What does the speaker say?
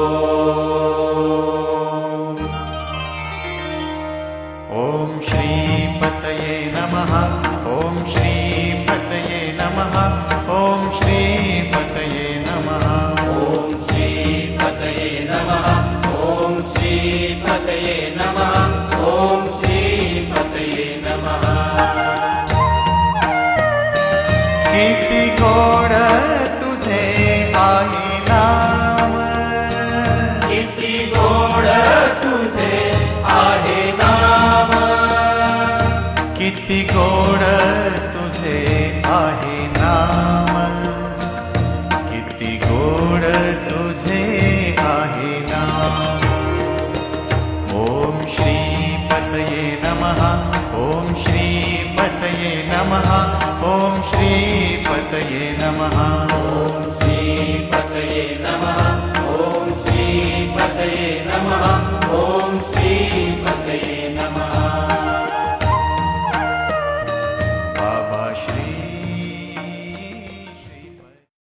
ॐ श्रीपतये नमः ॐ श्रीपतये नमः ॐ श्रीपतये नमः। ॐ श्रीपतये नमः ॐ श्रीपतये नमः ॐ श्रीपतये नमः। किती तुझे आहे नाम। किती गोड तुझे आहे नाम। किती गोड तुझे आहे नाम। ॐ श्रीपतये नमः ॐ श्रीपतये नमः ॐ श्रीपतये नमः नमः ॐ श्रीपतये